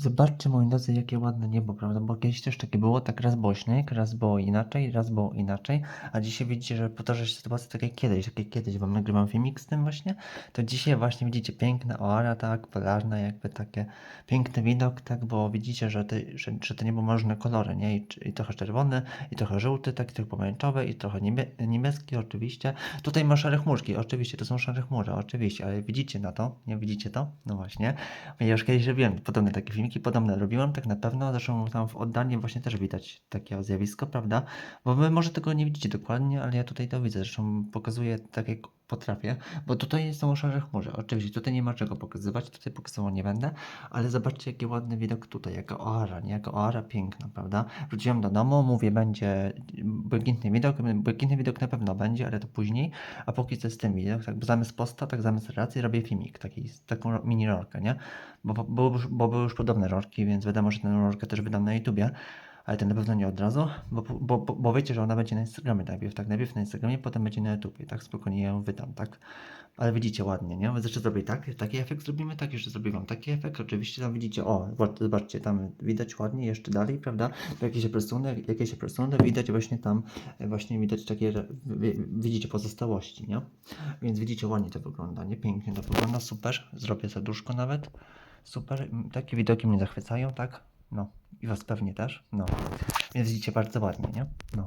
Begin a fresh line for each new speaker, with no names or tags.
Zobaczcie, moi drodzy, jakie ładne niebo, prawda? Bo kiedyś też takie było, tak raz było śnieg, raz było inaczej, raz było inaczej, a dzisiaj widzicie, że powtarza się sytuacja tak jak kiedyś, tak jak kiedyś wam nagrywam filmik z tym właśnie, to dzisiaj właśnie widzicie piękna oara, tak, polarna, jakby takie piękny widok, tak, bo widzicie, że, te, że, że to niebo ma różne kolory, nie? I, i trochę czerwony, i trochę żółty, tak, i trochę pomarańczowy, i trochę niebie, niebieski, oczywiście. Tutaj ma szare chmurki, oczywiście, to są szare chmury, oczywiście, ale widzicie na to, nie widzicie to? No właśnie. Ja już kiedyś robiłem podobne takie filmiki, podobne robiłem, tak na pewno. Zresztą tam w oddaniu właśnie też widać takie zjawisko, prawda? Bo wy może tego nie widzicie dokładnie, ale ja tutaj to widzę. Zresztą pokazuję tak jak potrafię, bo tutaj są szare chmury. Oczywiście tutaj nie ma czego pokazywać, tutaj pokazywał nie będę, ale zobaczcie jaki ładny widok tutaj, jaka oara, nie? Jaka oara piękna, prawda? Wróciłem do domu, mówię, będzie błękitny widok, błękitny widok na pewno będzie, ale to później, a póki co jest ten widok, tak, zamiast posta, tak zamiast relacji robię filmik, taki, taką mini rolkę, nie? Bo, bo, bo, bo były już podobne rolki, więc wiadomo, że tę rolkę też wydam na YouTubie, ale to na pewno nie od razu, bo, bo, bo, bo wiecie, że ona będzie na Instagramie najpierw, tak? Najpierw na Instagramie, potem będzie na YouTubie, tak? Spokojnie ją wydam, tak? Ale widzicie ładnie, nie? Jeszcze zrobię tak, taki efekt zrobimy, tak? Jeszcze zrobię wam taki efekt, oczywiście tam widzicie, o, zobacz- zobaczcie, tam widać ładnie, jeszcze dalej, prawda? Jakie się presunę, jakie się presunę, widać właśnie tam, właśnie widać takie, widzicie pozostałości, nie? Więc widzicie, ładnie to wygląda, nie? Pięknie to wygląda, super. Zrobię serduszko nawet. Super. Takie widoki mnie zachwycają, tak? No. I was pewnie też. No. Więc widzicie bardzo ładnie, nie? No.